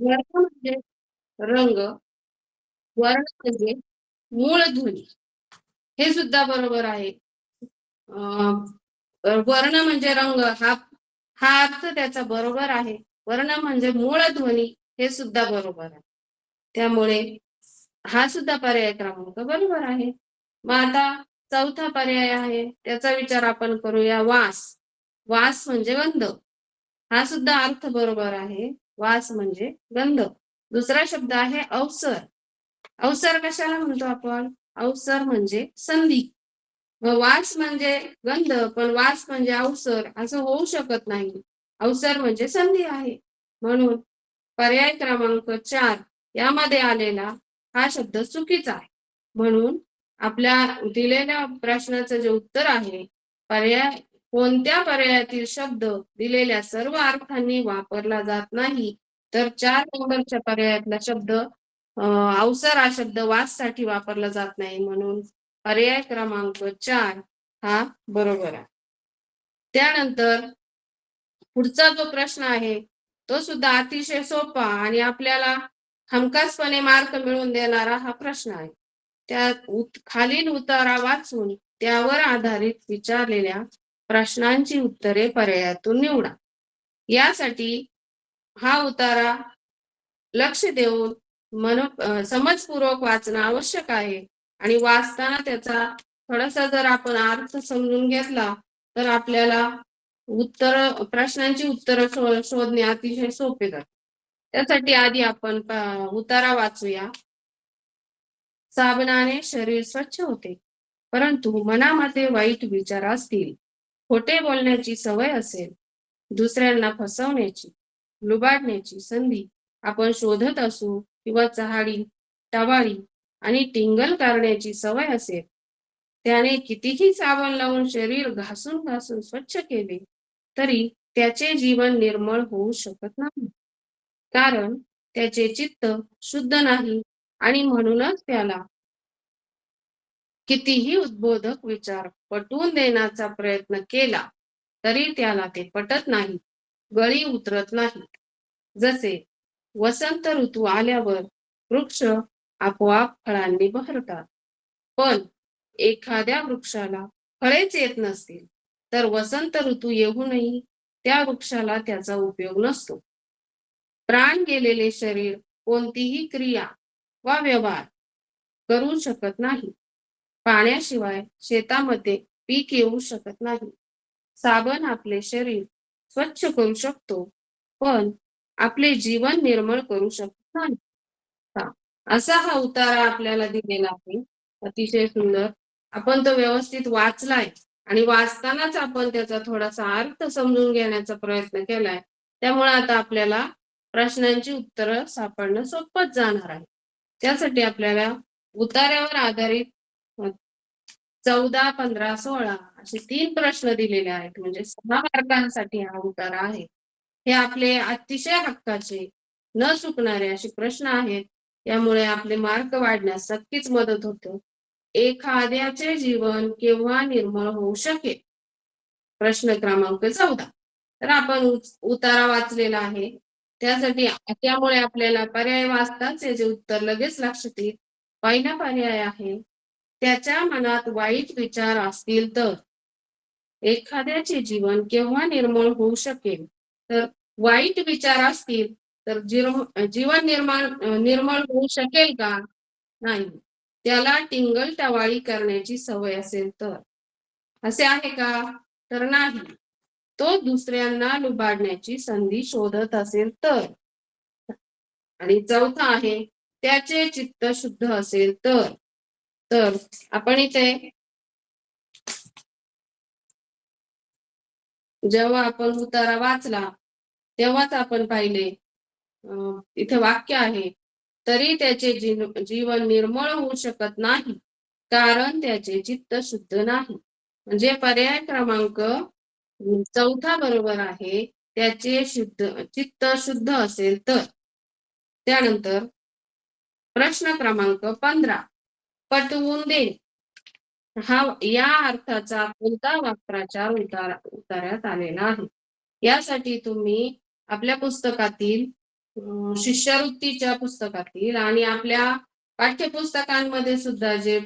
वर्ण म्हणजे रंग वर्ण म्हणजे मूळ ध्वनी हे सुद्धा बरोबर आहे. वर्ण म्हणजे रंग. हा हा अर्थ त्याचा बरोबर आहे. वर्ण म्हणजे मूळ ध्वनी हे सुद्धा बरोबर आहे. त्यामुळे हा सुद्धा पर्याय क्रमांक बरोबर आहे. मग आता चौथा पर्याय आहे. त्याचा विचार आपण करूया वास. वास म्हणजे गंध. हा सुद्धा अर्थ बरोबर आहे. वास म्हणजे गंध. दुसरा शब्द आहे अवसर. अवसर कशाला म्हणतो आपण? अवसर म्हणजे संधी. व वास म्हणजे गंध पण वास म्हणजे अवसर असं होऊ शकत नाही. अवसर म्हणजे संधी आहे. म्हणून पर्याय क्रमांक चार यामध्ये आलेला हा शब्द चुकीचा आहे. म्हणून आपल्या दिलेल्या प्रश्नाचं जे उत्तर आहे पर्याय कोणत्या पर्यायातील शब्द दिलेल्या सर्व अर्थांनी वापरला जात नाही? तर चार नंबरच्या पर्यायातला शब्द अवसर हा शब्द वाचसाठी वापरला जात नाही म्हणून पर्याय क्रमांक चार हा बरोबर आहे. त्यानंतर पुढचा जो प्रश्न आहे तो सुद्धा अतिशय सोपा आणि आपल्याला हमखासपणे मार्क मिळवून देणारा हा प्रश्न आहे. त्या खालील उतारा वाचून त्यावर आधारित विचारलेल्या प्रश्नांची उत्तरे पर्यायातून निवडा. यासाठी हा उतारा लक्ष देऊन मन समजपूर्वक वाचणं आवश्यक आहे. आणि वाचताना त्याचा थोडासा जर आपण अर्थ समजून घेतला तर आपल्याला उत्तर प्रश्नांची उत्तर शोधणे अतिशय सोपे जाते. त्यासाठी आधी आपण उतारा वाचूया. साबणाने शरीर स्वच्छ होते परंतु मनामध्ये वाईट विचार असतील. खोटे बोलण्याची सवय असेल दुसऱ्यांना फसवण्याची लुबाडण्याची संधी आपण शोधत असू किंवा चहाडी टवाळी आणि टिंगल करण्याची सवय असेल त्याने कितीही साबण लावून शरीर घासून घासून स्वच्छ केले तरी त्याचे जीवन निर्मळ होऊ शकत नाही. कारण त्याचे चित्त शुद्ध नाही आणि म्हणूनच त्याला कितीही उद्बोधक विचार पटवून देण्याचा प्रयत्न केला तरी त्याला ते पटत नाही गळी उतरत नाही. जसे वसंत ऋतू आल्यावर वृक्ष आपोआप फळांनी बहरतात. पण एखाद्या वृक्षाला फळेच येत नसतील तर वसंत ऋतू येऊनही त्या वृक्षाला त्याचा उपयोग नसतो. प्राण गेलेले शरीर कोणतीही क्रिया वा व्यवहार करू शकत नाही. पाण्याशिवाय शेतामध्ये पीक येऊ शकत नाही. साबण आपले शरीर स्वच्छ करू शकतो पण आपले जीवन निर्मळ करू शकत नाही. असा हा उतारा आपल्याला दिलेला आहे. अतिशय सुंदर. आपण तो व्यवस्थित वाचलाय आणि वाचतानाच आपण त्याचा थोडासा अर्थ समजून घेण्याचा प्रयत्न केलाय. त्यामुळे आता आपल्याला प्रश्नांची उत्तरं सापडणं सोपंच जाणार आहे. त्यासाठी आपल्याला उतार्यावर आधारित चौदा पंधरा सोळा असे तीन प्रश्न दिलेले आहेत. म्हणजे सहा मार्कांसाठी हा उतारा आहे. हे आपले अतिशय हक्काचे न चुकणारे असे प्रश्न आहेत. त्यामुळे आपले मार्क वाढण्यास नक्कीच मदत होते. एखाद्याचे जीवन केव्हा निर्मळ होऊ शकेल? प्रश्न क्रमांक चौदा. तर आपण उतारा वाचलेला आहे. त्यासाठी त्यामुळे आपल्याला पर्याय वाचताच याचे उत्तर लगेच लक्षात येईल. पहिला पर्याय आहे त्याच्या मनात वाईट विचार असतील तर. एखाद्याचे जीवन केव्हा निर्मळ होऊ शकेल? तर वाईट विचार असतील तर जीवन निर्माण निर्मळ होऊ शकेल का? नाही. त्याला टिंगल टवाळी करण्याची सवय असेल तर. असे आहे का? तर नाही. तो दुसऱ्यांना लुबाडण्याची संधी शोधत असेल तर. आणि चौथा आहे त्याचे चित्त शुद्ध असेल तर. तर आपण इथे जेव्हा आपण उतारा वाचला तेव्हाच आपण पाहिले इथे वाक्य आहे तरी त्याचे जीवन निर्मळ होऊ शकत नाही कारण त्याचे चित्त शुद्ध नाही. म्हणजे पर्याय क्रमांक चौथा बरोबर आहे त्याचे शुद्ध चित्त शुद्ध असेल तर. त्यानंतर प्रश्न क्रमांक पंधरा. पटवून दे. हा या अर्थाचा कोणता वाक्प्रचार उतार उतार्यात आलेला आहे. यासाठी तुम्ही आपल्या पुस्तकातील शिष्यवृत्तीच्या पुस्तकातील आणि आपल्या पाठ्यपुस्तकांमध्ये सुद्धा जे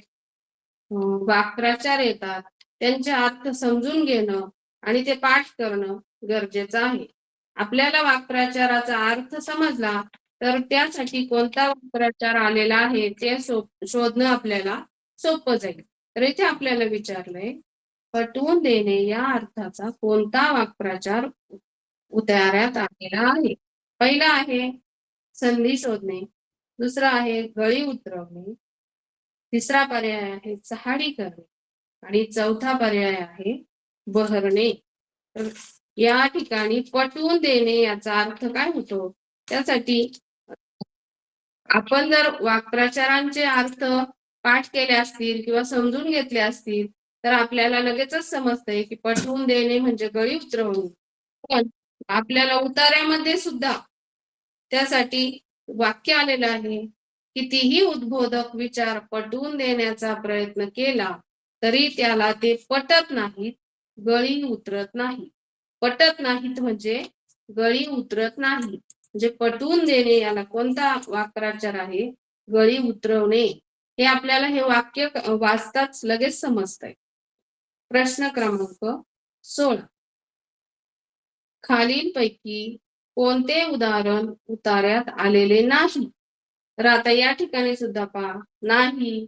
वाक्राचार येतात त्यांचे अर्थ समजून घेणं आणि ते पाठ करणं गरजेचं आहे. आपल्याला वाक्राचाराचा अर्थ समजला तर त्यासाठी कोणता वाक्प्रचार आलेला आहे ते शोधणं आपल्याला सोपं जाईल. तर इथे आपल्याला विचारलंय पटवून देणे या अर्थाचा कोणता वाक्प्रचार उतार्यात आलेला आहे? पहिला आहे संधी शोधणे. दुसरा आहे गळी उतरवणे. तिसरा पर्याय आहे चहाडी करणे. आणि चौथा पर्याय आहे बहरणे. तर या ठिकाणी पटवून देणे याचा अर्थ काय होतो? त्यासाठी आपण जर वाक्प्रचारांचे अर्थ पाठ केले असतील किंवा समजून घेतले असतील तर आपल्याला लगेचच समजतंय की पटवून देणे म्हणजे गळी उतरवणे. पण आपल्याला उतार्यामध्ये सुद्धा त्यासाठी वाक्य आलेलं आहे कितीही उद्बोधक विचार पटवून देण्याचा प्रयत्न केला तरी त्याला ते पटत नाहीत गळी उतरत नाही पटत नाहीत म्हणजे गळी उतरत नाही म्हणजे पटवून देणे याला कोणता वाक्प्रचार आहे? गळी उतरवणे हे आपल्याला हे वाक्य वाचताच लगेच समजतंय. प्रश्न क्रमांक सोळा. खालीलपैकी कोणते उदाहरण उतार्यात आलेले नाही? तर आता या ठिकाणी सुद्धा पहा. नाही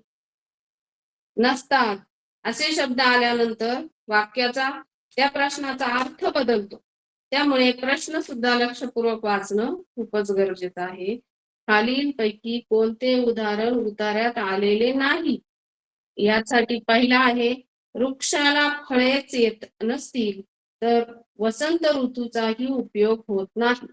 नसतात. असे शब्द आल्यानंतर वाक्याचा त्या प्रश्नाचा अर्थ बदलतो. त्यामुळे प्रश्न सुद्धा लक्षपूर्वक वाचणं खूपच गरजेचं आहे. खालीलपैकी कोणते उदाहरण उतार्यात आलेले नाही? यासाठी पहिला आहे वृक्षाला फळेच येत नसतील तर वसंत ऋतूचाही उपयोग होत नाही.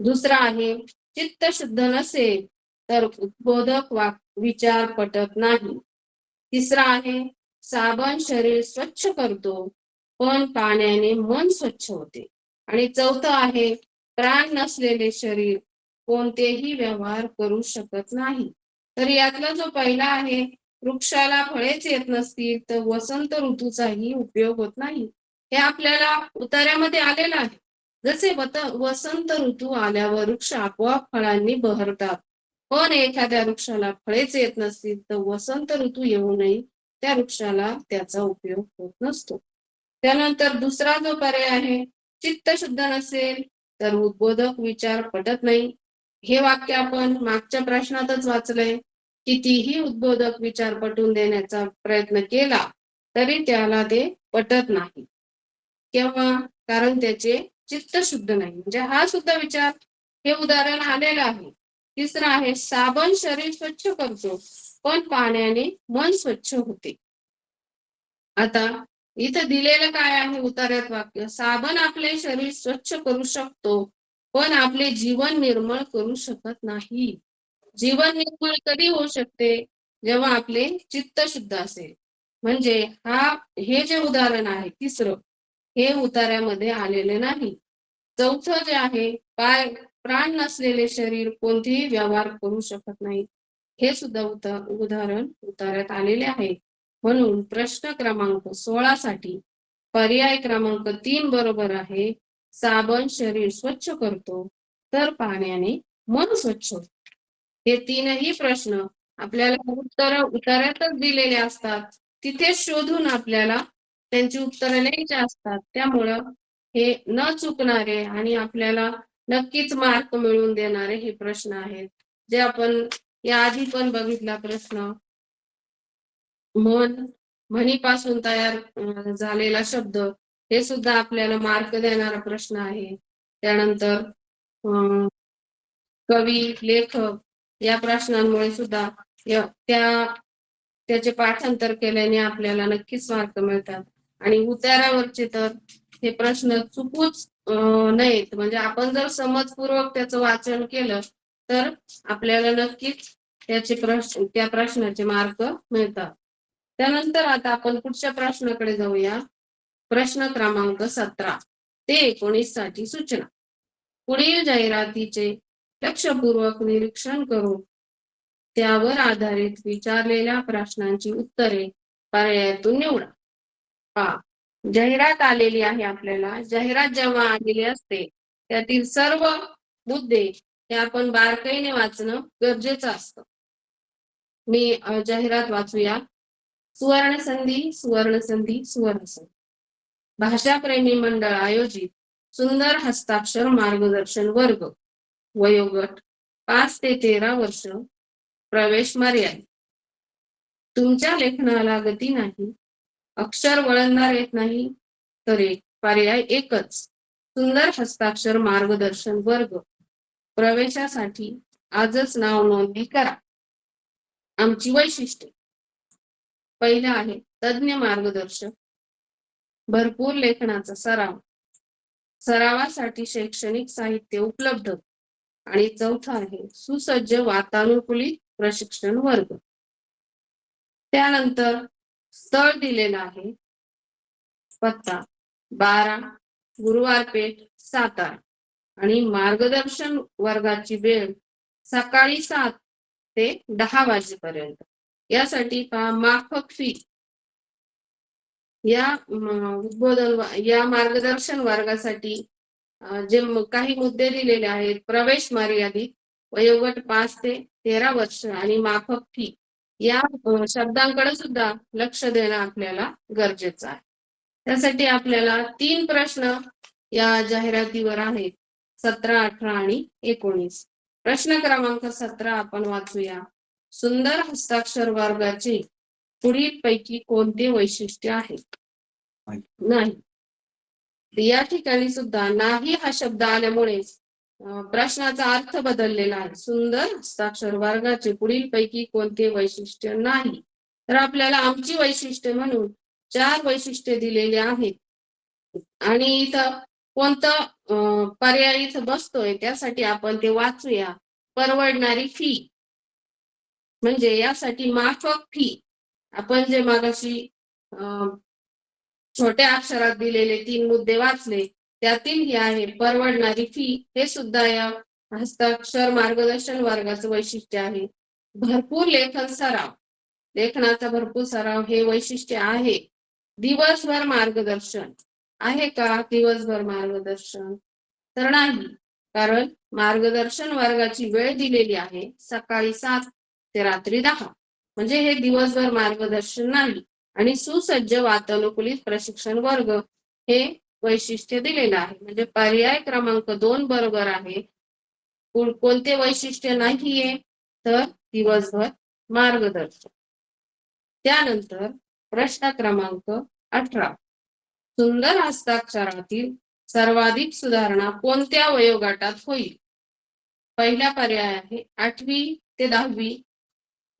दुसरा आहे चित्त शुद्ध नसेल तर उद्बोधक वाक विचार पटत नाही. तिसरा आहे साबण शरीर स्वच्छ करतो पण पाण्याने मन स्वच्छ होते? आणि चौथं आहे प्राण नसलेले शरीर कोणतेही व्यवहार करू शकत नाही. तर यातला जो पहिला आहे वृक्षाला फळेच येत नसतील तर वसंत ऋतूचाही उपयोग होत नाही. हे आपल्याला उतार्यामध्ये आलेलं आहे. जसे वसंत ऋतू आल्यावर वृक्ष आपोआप फळांनी बहरतात. पण एखाद्या वृक्षाला फळेच येत नसतील तर वसंत ऋतू येऊनही त्या वृक्षाला त्याचा उपयोग होत नसतो. त्यानंतर दुसरा जो पर्याय आहे चित्त शुद्ध नसेल तर उद्बोधक विचार पटत नाही. हे वाक्य आपण मागच्या प्रश्नातच वाचलंय. कितीही उद्बोधक विचार पटवून देण्याचा प्रयत्न केला तरी त्याला ते पटत नाही. केव्हा? कारण त्याचे चित्त शुद्ध नाही. म्हणजे हा सुद्धा विचार हे उदाहरण आलेलं आहे. तिसरं आहे साबण शरीर स्वच्छ करतो पण पाण्याने मन स्वच्छ होते. आता इथं दिलेलं काय आहे उतार्यात वाक्य? साबण आपले शरीर स्वच्छ करू शकतो पण आपले जीवन निर्मळ करू शकत नाही. जीवन निर्मळ कधी होऊ शकते? जेव्हा आपले चित्त शुद्ध असेल. म्हणजे हा हे जे उदाहरण आहे तिसरं हे उतार्यामध्ये आलेले नाही. चौथं जे आहे पाय प्राण नसलेले शरीर कोणतेही व्यवहार करू शकत नाही. हे सुद्धा उदाहरण उतार्यात आलेले आहे. म्हणून प्रश्न क्रमांक सोळा साठी पर्याय क्रमांक तीन बरोबर आहे. साबण शरीर स्वच्छ करतो तर पाण्याने मन स्वच्छ हे तीनही प्रश्न आपल्याला उत्तर उतार्यातच दिलेले असतात. तिथे शोधून आपल्याला त्यांची उत्तरं लिहायची असतात. त्यामुळं हे न चुकणारे आणि आपल्याला नक्कीच मार्क मिळवून देणारे हे प्रश्न आहेत. जे आपण या आधी पण बघितला प्रश्न. मन म्हणीपासून तयार झालेला शब्द हे सुद्धा आपल्याला मार्क देणारा प्रश्न आहे. त्यानंतर कवी लेखक या प्रश्नांमुळे सुद्धा त्या त्याचे पाठांतर केल्याने आपल्याला नक्कीच मार्क मिळतात. आणि उतारावरचे तर हे प्रश्न चुकूच नाहीत. म्हणजे आपण जर समजपूर्वक त्याचं वाचन केलं तर आपल्याला नक्कीच त्याचे प्रश्न त्या प्रश्नाचे मार्क मिळतात. त्यानंतर आता आपण पुढच्या प्रश्नाकडे जाऊया. प्रश्न क्रमांक सतरा. ते एकोणीससाठी सूचना. पुढील जाहिरातीचे लक्षपूर्वक निरीक्षण करून त्यावर आधारित विचारलेल्या प्रश्नांची उत्तरे पर्यायातून निवडा. पा जाहिरात आलेली आहे आपल्याला. जाहिरात जेव्हा आलेली असते त्यातील सर्व मुद्दे हे आपण बारकाईने वाचणं गरजेचं असतं. मी जाहिरात वाचूया. सुवर्ण संधी सुवर्ण संधी सुवर्ण संधी भाषाप्रेमी मंडळ आयोजित सुंदर हस्ताक्षर मार्गदर्शन वर्ग. वयोगट पाच ते तेरा वर्ष. प्रवेश मर्यादा. तुमच्या लेखनाला गती नाही. अक्षर वळणदार येत नाही. तर एक पर्याय एकच. सुंदर हस्ताक्षर मार्गदर्शन वर्ग. प्रवेशासाठी आजच नाव नोंदणी करा. आमची वैशिष्ट्ये. पहिलं आहे तज्ञ मार्गदर्शक. भरपूर लेखनाचा सराव. सरावासाठी शैक्षणिक साहित्य उपलब्ध. आणि चौथा आहे सुसज्ज वातानुकूलित प्रशिक्षण वर्ग. त्यानंतर स्थळ दिलेलं आहे. पत्ता बारा गुरुवार पेठ सातारा. आणि मार्गदर्शन वर्गाची वेळ सकाळी सात ते दहा वाजेपर्यंत. यासाठी का माफक फी या उद्बोधन या मार्गदर्शन वर्गासाठी जे काही मुद्दे दिलेले आहेत प्रवेश मर्यादित वयोगट पाच ते तेरा वर्ष आणि माफक फी या शब्दांकडे सुद्धा लक्ष देणं आपल्याला गरजेचं आहे. त्यासाठी आपल्याला तीन प्रश्न या जाहिरातीवर आहेत सतरा अठरा आणि एकोणीस. प्रश्न क्रमांक सतरा आपण वाचूया. सुंदर हस्ताक्षर वर्गाचे पुढील पैकी कोणते वैशिष्ट्य आहे? नाही. या ठिकाणी सुद्धा नाही हा शब्द आल्यामुळे प्रश्नाचा अर्थ बदललेला आहे. सुंदर हस्ताक्षर वर्गाचे पुढील पैकी कोणते वैशिष्ट्य नाही? तर आपल्याला आमची वैशिष्ट्ये म्हणून चार वैशिष्ट्ये दिलेली आहेत. आणि इथं कोणतं पर्याय इथं बसतोय त्यासाठी आपण ते वाचूया. परवडणारी फी म्हणजे यासाठी माफक फी आपण जे मागाशी छोट्या अक्षरात दिलेले तीन मुद्दे वाचले त्यातील ही आहे परवडणारी फी हे सुद्धा या हस्ताक्षर मार्गदर्शन वर्गाचं वैशिष्ट्य आहे. भरपूर लेखन सराव. लेखनाचा भरपूर सराव हे वैशिष्ट्य आहे. दिवसभर मार्गदर्शन. आहे का दिवसभर मार्गदर्शन? तर नाही. कारण मार्गदर्शन वर्गाची वेळ दिलेली आहे सकाळी सात ते रात्री दहा. म्हणजे हे दिवसभर मार्गदर्शन नाही. आणि सुसज्ज वातानुकूलित प्रशिक्षण वर्ग हे वैशिष्ट्य दिलेलं आहे. म्हणजे पर्याय क्रमांक दोन बरोबर आहे. कोणते वैशिष्ट्य नाहीये तर दिवसभर मार्गदर्शन. त्यानंतर प्रश्न क्रमांक अठरा. सुंदर हस्ताक्षरातील सर्वाधिक सुधारणा कोणत्या वयोगटात होईल? पहिला पर्याय आहे आठवी ते दहावी.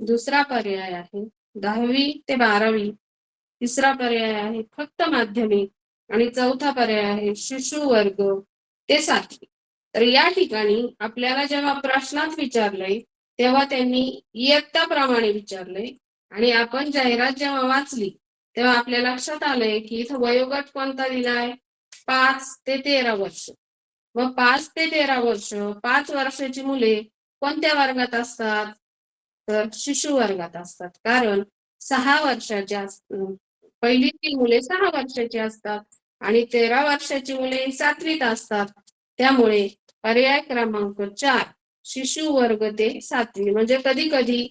दुसरा पर्याय आहे. दहावी ते बारावी तिसरा पर्याय आहे फक्त माध्यमिक आणि चौथा पर्याय आहे शिशु वर्ग ते सातवी. तर या ठिकाणी आपल्याला जेव्हा प्रश्नात विचारलंय तेव्हा त्यांनी इयत्ताप्रमाणे विचारलंय आणि आपण जाहिरात जेव्हा वाचली तेव्हा आपल्या लक्षात आलंय की इथं वयोगट कोणता दिलाय? पाच ते तेरा वर्ष. मग पाच ते तेरा वर्ष पाच वर्षाची मुले कोणत्या वर्गात असतात? तर शिशु वर्गात असतात. कारण सहा वर्षाच्या पहिलीची मुले सहा वर्षाची असतात आणि तेरा वर्षाची मुले सातवीत असतात. त्यामुळे पर्याय क्रमांक चार शिशु वर्ग ते सातवी. म्हणजे कधी कधी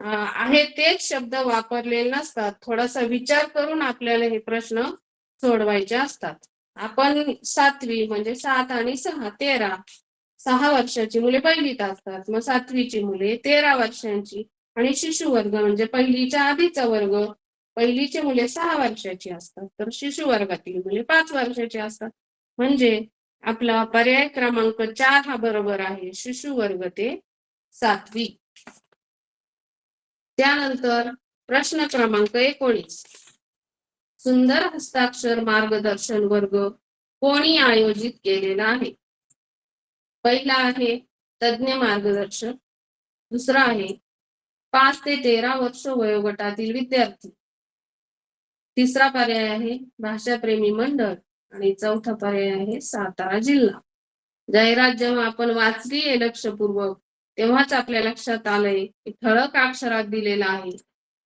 आहे तेच शब्द वापरलेले नसतात. थोडासा विचार करून आपल्याला हे प्रश्न सोडवायचे असतात. आपण सातवी म्हणजे सात आणि सहा तेरा सहा वर्षाची मुले पहिलीत असतात. मग सातवीची मुले तेरा वर्षांची आणि शिशु वर्ग म्हणजे पहिलीच्या आधीचा वर्ग. पहिलीची मुले सहा वर्षाची असतात. तर शिशु वर्गातील मुले पाच वर्षाची असतात. म्हणजे आपला पर्याय क्रमांक चार हा बरोबर आहे. शिशु वर्ग ते सातवी. त्यानंतर प्रश्न क्रमांक एकोणीस. सुंदर हस्ताक्षर मार्गदर्शन वर्ग कोणी आयोजित केलेला आहे? पहिला आहे तज्ञ मार्गदर्शक. दुसरा आहे पाच ते तेरा वर्ष वयोगटातील विद्यार्थी. तिसरा पर्याय आहे भाषाप्रेमी मंडळ आणि चौथा पर्याय आहे सातारा जिल्हा. जाहिरात जेव्हा आपण वाचली आहे लक्षपूर्वक तेव्हाच आपल्या लक्षात आलंय की ठळक अक्षरात दिलेला आहे.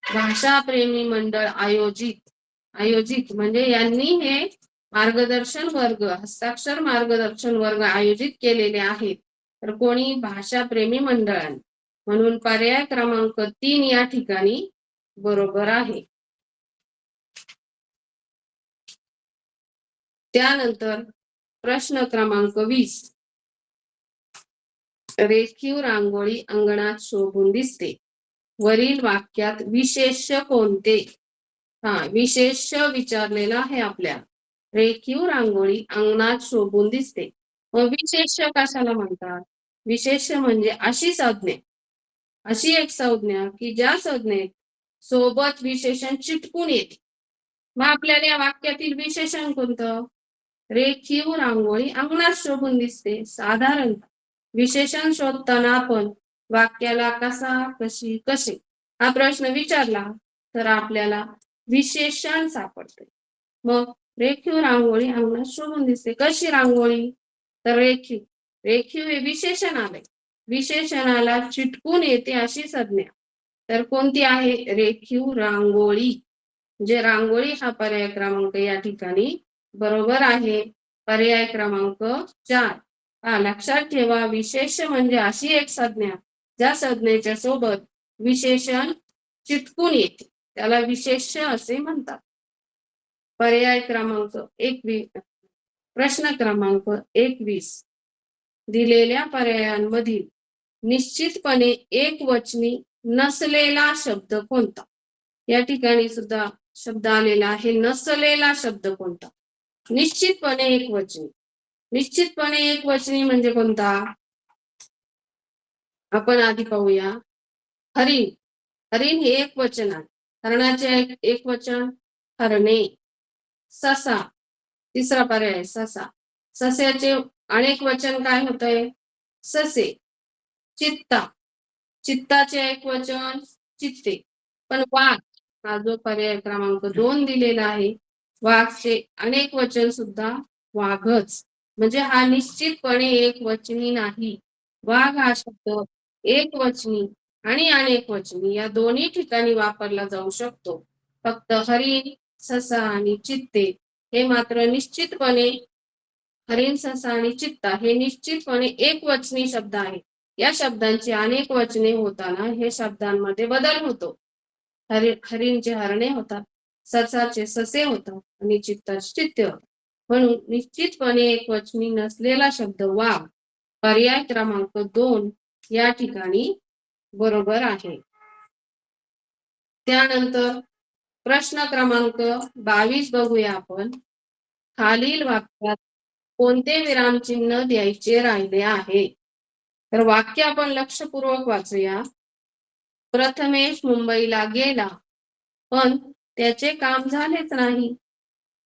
भाषाप्रेमी मंडळ आयोजित आयोजित म्हणजे यांनी हे मार्गदर्शन वर्ग हस्ताक्षर मार्गदर्शन वर्ग आयोजित केलेले आहेत. तर कोणी? भाषाप्रेमी मंडळाने. म्हणून पर्याय क्रमांक तीन या ठिकाणी बरोबर आहे. त्यानंतर प्रश्न क्रमांक वीस. रेखीव रांगोळी अंगणात शोभून दिसते. वरील वाक्यात विशेष कोणते? हा विशेष विचारलेला आहे आपल्या रेखीव रांगोळी अंगणात शोभून दिसते. मग विशेष कशाला म्हणतात? विशेष म्हणजे अशी संज्ञा अशी एक संज्ञा की ज्या संज्ञेत सोबत विशेषण चिटकून येते. मग आपल्याला या वाक्यातील विशेषण कोणतं? रेखीव रांगोळी अंगणात शोभून दिसते. साधारण. विशेषण शोधताना आपण वाक्याला कसा कशी कसे? हा प्रश्न विचारला तर आपल्याला विशेषण सापडते. मग रेखीव रांगोळी अंगणात शोभून दिसते. कशी रांगोळी? तर रेखीव. रेखीव हे विशेषण आले विशेषणाला चिटकून येते अशी संज्ञा. तर कोणती आहे? रेखीव रांगोळी. म्हणजे रांगोळी हा पर्याय क्रमांक या ठिकाणी बरोबर आहे. पर्याय क्रमांक चार. हा लक्षात ठेवा विशेष म्हणजे अशी एक संज्ञा. ज्या संज्ञेच्या सोबत विशेषण चिटकून येते. त्याला विशेष असे म्हणतात. पर्याय क्रमांक एकवीस प्रश्न क्रमांक एकवीस. दिलेल्या पर्यायांमधील निश्चितपणे एक वचनी नसलेला शब्द कोणता? या ठिकाणी सुद्धा शब्द आलेला आहे नसलेला शब्द कोणता? निश्चितपणे एक वचनी. निश्चितपणे एक वचनी म्हणजे कोणता? आपण आधी पाहूया. हरिण. हरिण हे एक वचन आहे. हरणाचे एक, एक वचन हरणे. ससा. तिसरा पर्याय ससा. सस्याचे अनेक वचन काय होत आहे ससे. चित्ता. चित्ताचे एक वचन चित्ते. पण वाघ हा जो पर्याय क्रमांक दोन दिलेला आहे वाघचे अनेक वचन सुद्धा वाघच. म्हणजे हा निश्चितपणे एक वचनी नाही. वाघ हा शब्द एक वचनी आणि अनेक वचनी या दोन्ही ठिकाणी वापरला जाऊ शकतो. फक्त हरिण ससा आणि चित्ते हे मात्र निश्चितपणे हरिण ससा आणि चित्ता हे निश्चितपणे एक वचनी शब्द आहे. या शब्दांची अनेक वचने होताना हे शब्दांमध्ये बदल होतो. हरि हरिणचे हरणे होतात ससाचे ससे होतात आणि चित्ताचे चित्ते होतात. म्हणून निश्चितपणे एक वचनी नसलेला शब्द वाघ पर्याय क्रमांक दोन या ठिकाणी बरोबर आहे. त्यानंतर प्रश्न क्रमांक बावीस बघूया आपण. खालील वाक्यात कोणते विरामचिन्ह द्यायचे राहिले आहे? तर वाक्य आपण लक्षपूर्वक वाचूया. प्रथमेश मुंबईला गेला पण त्याचे काम झालेच नाही.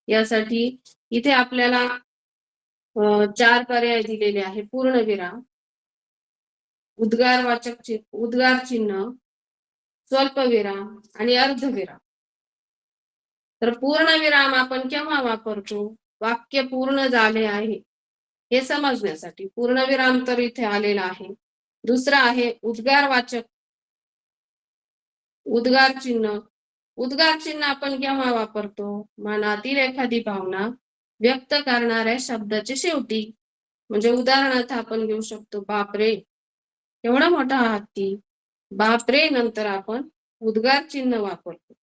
यासाठी इथे आपल्याला चार पर्याय दिलेले आहे. पूर्णविराम उद्गारवाचक चिन्ह उद्गार चिन्ह स्वल्पविराम आणि अर्धविराम तर पूर्णविराम आपण केव्हा वापरतो? वाक्य पूर्ण झाले आहे. हे समजण्यासाठी पूर्णविराम तर इथे आलेला आहे. दुसरा आहे उद्गार वाचक. उद्गार चिन्ह. उद्गार चिन्ह आपण केव्हा वापरतो? मनातील एखादी भावना व्यक्त करणाऱ्या शब्दाची शेवटी. म्हणजे उदाहरणार्थ आपण घेऊ शकतो बापरे. एवढा मोठा हत्ती. बापरे नंतर आपण उद्गार चिन्ह वापरतो.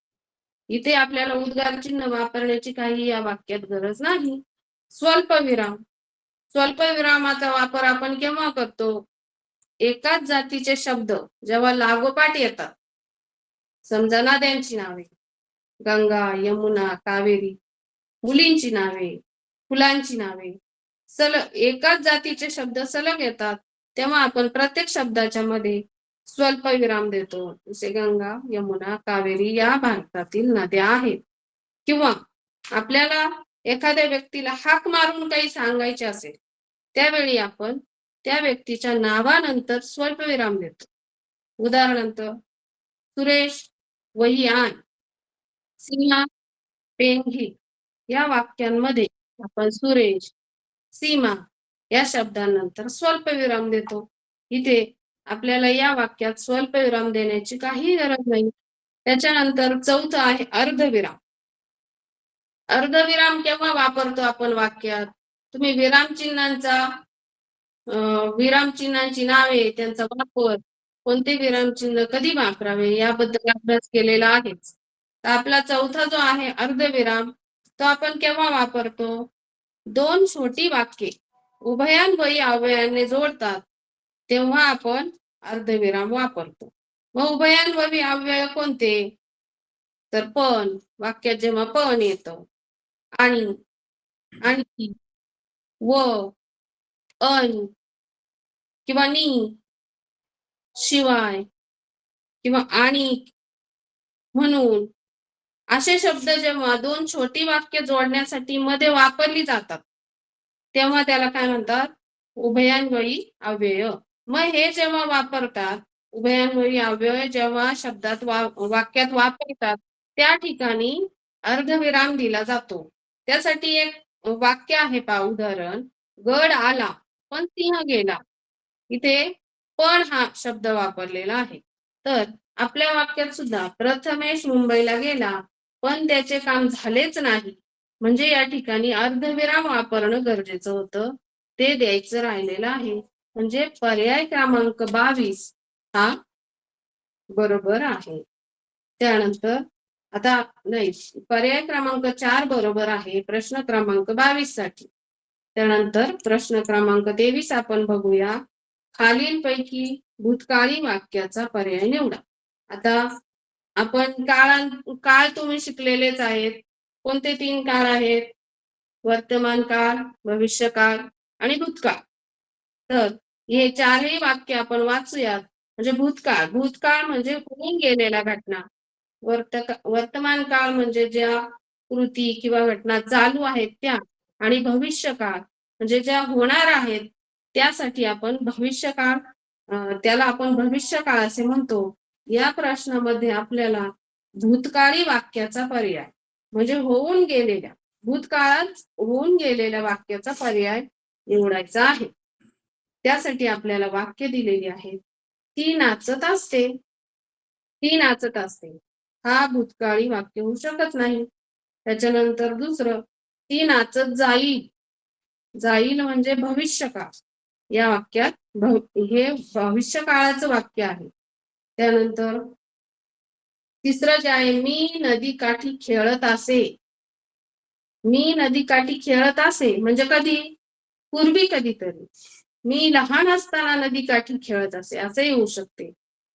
इथे आपल्याला उद्गार चिन्ह वापरण्याची काही या वाक्यात गरज नाही. स्वल्पविराम. स्वल्पविरामाचा वापर आपण केव्हा करतो? एकाच जातीचे शब्द जेव्हा लागोपाठ येतात. समजा नद्यांची नावे. गंगा यमुना कावेरी. मुलींची नावे. फुलांची नावे. सलग एकाच जातीचे शब्द सलग येतात. तेव्हा आपण प्रत्येक शब्दाच्या मध्ये स्वल्प विराम देतो. जसे गंगा यमुना कावेरी या भारतातील नद्या आहेत. किंवा आपल्याला एखाद्या व्यक्तीला हाक मारून काही सांगायचे असेल त्यावेळी आपण त्या व्यक्तीच्या नावानंतर स्वल्प विराम देतो. उदाहरणार्थ सुरेश वही आण सीमा पेंघी या वाक्यांमध्ये आपण सुरेश सीमा या शब्दांनंतर स्वल्प विराम देतो. इथे आपल्याला या वाक्यात स्वल्प विराम देण्याची काही गरज नाही. त्याच्यानंतर चौथं आहे अर्धविराम. अर्धविराम केव्हा वापरतो आपण वाक्यात? तुम्ही विराम चिन्हांचा विरामचिन्हांची नावे त्यांचा वापर कोणते विरामचिन्ह कधी वापरावे याबद्दल अभ्यास केलेला आहेच. तर आपला चौथा जो आहे अर्धविराम तो आपण केव्हा वापरतो? दोन छोटी वाक्ये उभयान्वयी अव्ययाने जोडतात. तेव्हा आपण अर्धविराम वापरतो. मग उभयान्वयी अव्यय कोणते? तर पण वाक्यात जेव्हा पण येतं आणि आणखी व अन किंवा नी शिवाय किंवा आणि म्हणून असे शब्द जेव्हा दोन छोटी वाक्य जोडण्यासाठी मध्ये वापरली जातात तेव्हा त्याला काय म्हणतात? उभयान्वयी अव्यय. मग हे जेव्हा वापरतात उभयान्वयी अव्यय जेव्हा शब्दात वा वाक्यात वापरतात त्या ठिकाणी अर्धविराम दिला जातो. त्यासाठी एक वाक्य आहे पा उदाहरण गड आला पण सिंह गेला. इथे पण हा शब्द वापरलेला आहे. तर आपल्या वाक्यात सुद्धा प्रथमेश मुंबईला गेला पण त्याचे काम झालेच नाही. म्हणजे या ठिकाणी अर्धविराम वापरणं गरजेचं होतं. ते द्यायचं राहिलेलं आहे. म्हणजे पर्याय क्रमांक बावीस हा बरोबर आहे. त्यानंतर आता नाही पर्याय क्रमांक चार बरोबर आहे प्रश्न क्रमांक बावीससाठी. त्यानंतर प्रश्न क्रमांक तेवीस आपण बघूया. खालीलपैकी भूतकाळी वाक्याचा पर्याय निवडा. आता आपण काळां काळ तुम्ही शिकलेलेच आहेत. कोणते तीन काळ आहेत? वर्तमान काळ भविष्य काळ आणि भूतकाळ. तर हे चारही वाक्य आपण वाचूयात. म्हणजे भूतकाळ. भूतकाळ म्हणजे होऊन गेलेल्या घटना. वर्त वर्तमान काळ म्हणजे ज्या कृती किंवा घटना चालू आहेत त्या आणि भविष्य काळ म्हणजे ज्या होणार आहेत त्यासाठी आपण भविष्य काळ त्याला आपण भविष्य काळ असे म्हणतो. या प्रश्नामध्ये आपल्याला भूतकाळी वाक्याचा पर्याय म्हणजे होऊन गेलेल्या भूतकाळात होऊन गेलेल्या वाक्याचा पर्याय निवडायचा आहे. त्यासाठी आपल्याला वाक्य दिलेली आहेत. ती नाचत असते. ती नाचत असते. हा भूतकाळी वाक्य होऊ शकत नाही. त्याच्यानंतर दुसरं ती नाचत जाईल. जाईल म्हणजे भविष्यकाळ. या वाक्यात हे भविष्य काळाचं वाक्य आहे. त्यानंतर तिसरं जे आहे मी नदी काठी खेळत असे. मी नदी काठी खेळत असे. म्हणजे कधी? पूर्वी कधीतरी. मी लहान असताना नदी काठी खेळत असे असंही होऊ शकते.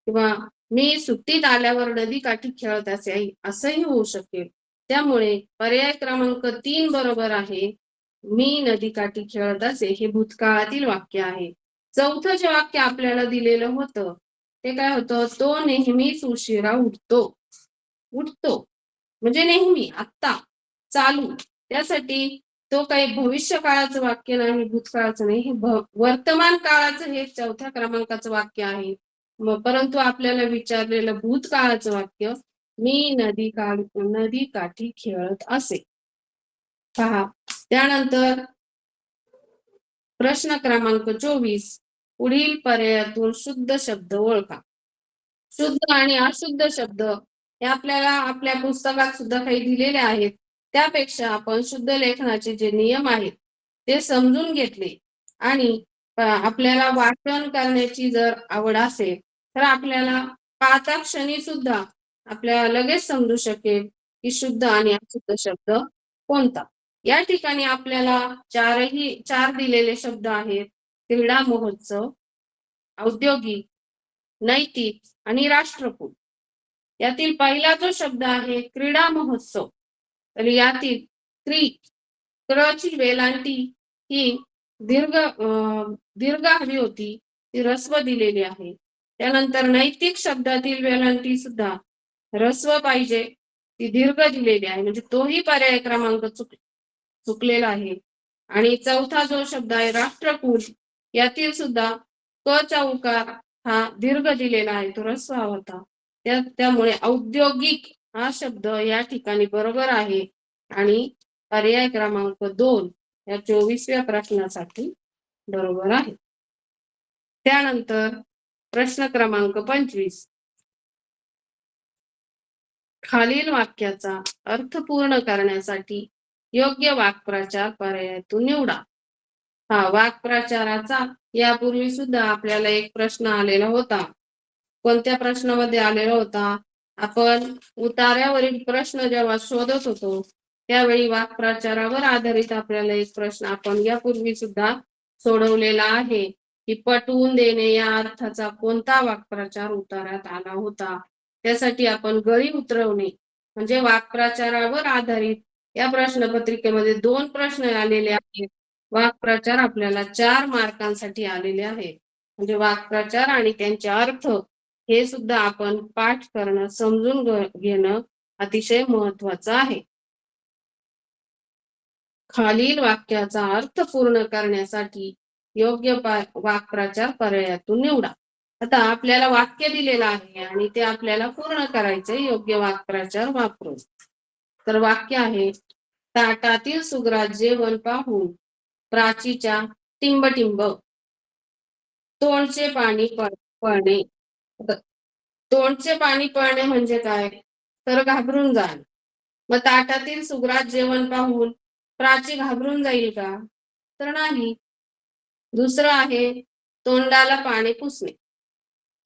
किंवा मी सुट्टीत आल्यावर नदी काठी खेळत असे असंही होऊ शकेल त्यामुळे पर्याय क्रमांक तीन बरोबर आहे मी नदी काठी खेळत असे हे भूतकाळातील वाक्य आहे. चौथं जे वाक्य आपल्याला दिलेलं होतं ते काय होतं? तो नेहमीच उशिरा उठतो. उठतो. म्हणजे नेहमी आत्ता चालू. त्यासाठी तो काही भविष्य काळाचं वाक्य नाही भूतकाळाचं नाही हे वर्तमान काळाचं हे चौथ्या क्रमांकाचं वाक्य आहे. परंतु आपल्याला विचारलेलं भूतकाळाचं वाक्य मी नदी का नदी काठी खेळत असे. पहा त्यानंतर प्रश्न क्रमांक चोवीस पुढील पर्यायातून शुद्ध शब्द ओळखा. शुद्ध आणि अशुद्ध शब्द हे आपल्याला आपल्या पुस्तकात सुद्धा काही दिलेले आहेत. त्यापेक्षा आपण शुद्ध लेखनाचे जे नियम आहेत ते समजून घेतले. आणि आपल्याला वाचन करण्याची जर आवड असेल तर आपल्याला पाहता क्षणी सुद्धा आपल्याला लगेच समजू शकेल की शुद्ध आणि अशुद्ध शब्द कोणता. या ठिकाणी आपल्याला चारही चार दिलेले शब्द आहेत. क्रीडा महोत्सव औद्योगिक नैतिक आणि राष्ट्रकुल. यातील पहिला जो शब्द आहे क्रीडा महोत्सव. तर यातील क्री क्रची वेलांटी ही दीर्घ दीर्घ हवी होती ती रस्व दिलेली आहे. त्यानंतर नैतिक शब्दातील वेलांटी सुद्धा रस्व पाहिजे ती दीर्घ दिलेली आहे. म्हणजे तोही पर्याय क्रमांक चुक चुकलेला आहे. आणि चौथा जो शब्द आहे राष्ट्रकुल यातील सुद्धा क चा उकार हा दीर्घ दिलेला आहे तो रस्व होता. त्या त्यामुळे औद्योगिक हा शब्द या ठिकाणी बरोबर आहे. आणि पर्याय क्रमांक दोन या चोवीसव्या प्रश्नासाठी बरोबर आहे. त्यानंतर प्रश्न क्रमांक पंचवीस. खालील वाक्याचा अर्थ पूर्ण करण्यासाठी योग्य वाक्प्रचार पर्यायातून निवडा. हा वाक्प्रचाराचा यापूर्वी सुद्धा आपल्याला एक प्रश्न आलेला होता. कोणत्या प्रश्नामध्ये आलेला होता? आपण उतार्यावरील प्रश्न जेव्हा शोधत होतो त्यावेळी वाक्प्रचारावर आधारित आपल्याला एक प्रश्न आपण यापूर्वी सुद्धा सोडवलेला आहे की पटवून देणे या अर्थाचा कोणता वाक्प्रचार उतारात आला होता? त्यासाठी आपण गळी उतरवणे म्हणजे वाक्प्रचारावर आधारित या प्रश्नपत्रिकेमध्ये दोन प्रश्न आलेले आहेत. वाक्प्रचार आपल्याला चार मार्कांसाठी आलेले आहेत. म्हणजे वाक्प्रचार आणि त्यांचे अर्थ हे सुद्धा आपण पाठ करणं समजून घेणं अतिशय महत्वाचं आहे. खालील वाक्याचा अर्थ पूर्ण करण्यासाठी योग्य वाक्प्रचार पर्यायातून निवडा. आता आपल्याला वाक्य दिलेलं आहे आणि ते आपल्याला पूर्ण करायचे योग्य वाक्प्रचार वापरून तर वाक्य आहे ताटातील सुग्रास जेवण पाहून प्राचीच्या टिंबटिंब तोंडचे पाणी पडणे. पळणे तोंडचे पाणी पळणे म्हणजे काय? तर घाबरून जाण. मग ताटातील सुग्रात जेवण पाहून प्राची घाबरून जाईल का? तर नाही. दुसरं आहे तोंडाला पाणी पुसणे.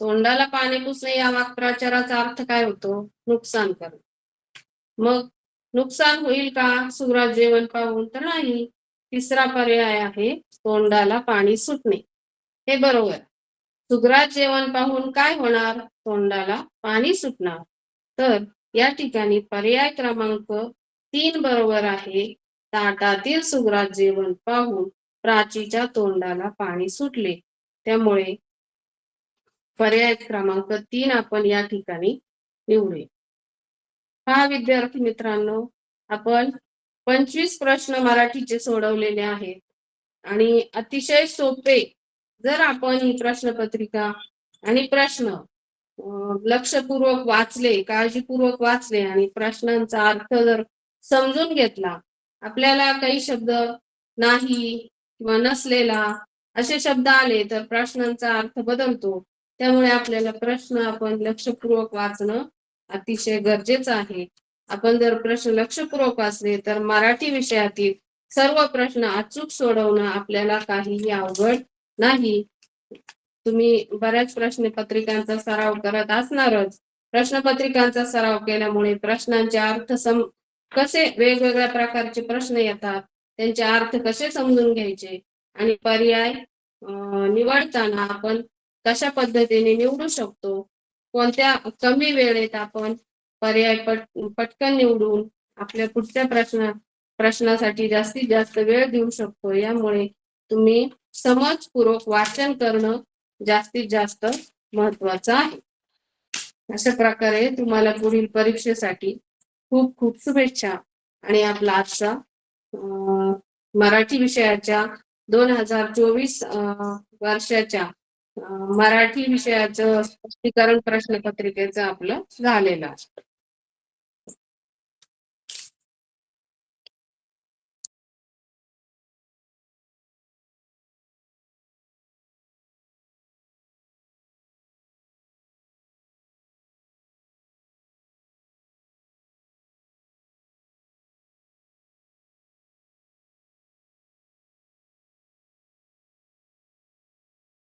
तोंडाला पाणी पुसणे या वाक्प्रचाराचा अर्थ काय होतो? नुकसान करणे. मग नुकसान होईल का सुग्रात जेवण पाहून? तर नाही. तिसरा पर्याय आहे तोंडाला पाणी सुटणे. हे बरोबर. सुग्रास जेवण पाहून काय होणार? तोंडाला पाणी सुटणार. तर या ठिकाणी पर्याय क्रमांक तीन बरोबर आहे. ताटातील सुग्रास जेवण पाहून प्राचीच्या तोंडाला पाणी सुटले. त्यामुळे पर्याय क्रमांक तीन आपण या ठिकाणी निवडूया. हा विद्यार्थी मित्रांनो आपण पंचवीस प्रश्न मराठीचे सोडवलेले आहेत. आणि अतिशय सोपे जर आपण ही प्रश्नपत्रिका आणि प्रश्न लक्षपूर्वक वाचले काळजीपूर्वक वाचले आणि प्रश्नांचा अर्थ जर समजून घेतला आपल्याला काही शब्द नाही किंवा नसलेला असे शब्द आले तर प्रश्नांचा अर्थ बदलतो. त्यामुळे आपल्याला प्रश्न आपण लक्षपूर्वक वाचणं अतिशय गरजेचं आहे. आपण जर प्रश्न लक्षपूर्वक वाचले तर मराठी विषयातील सर्व प्रश्न अचूक सोडवणं आपल्याला काहीही अवघड नाही. तुम्ही बऱ्याच प्रश्नपत्रिकांचा सराव करत असणारच. प्रश्नपत्रिकांचा सराव केल्यामुळे प्रश्नांचे अर्थ सम कसे वेगवेगळ्या प्रकारचे प्रश्न येतात त्यांचे अर्थ कसे समजून घ्यायचे आणि पर्याय निवडताना आपण कशा पद्धतीने निवडू शकतो? कोणत्या कमी वेळेत आपण पर्याय पट पटकन निवडून आपल्या पुढच्या प्रश्न प्रश्नासाठी जास्तीत जास्त वेळ देऊ शकतो? यामुळे तुम्ही समजपूर्वक वाचन करणं जास्तीत जास्त महत्वाचं आहे. अशा प्रकारे तुम्हाला पुढील परीक्षेसाठी खूप खूप शुभेच्छा आणि आपला आजचा मराठी विषयाच्या दोन हजार चोवीस वर्षाच्या मराठी विषयाचं स्पष्टीकरण प्रश्नपत्रिकेचं आपलं झालेलं आहे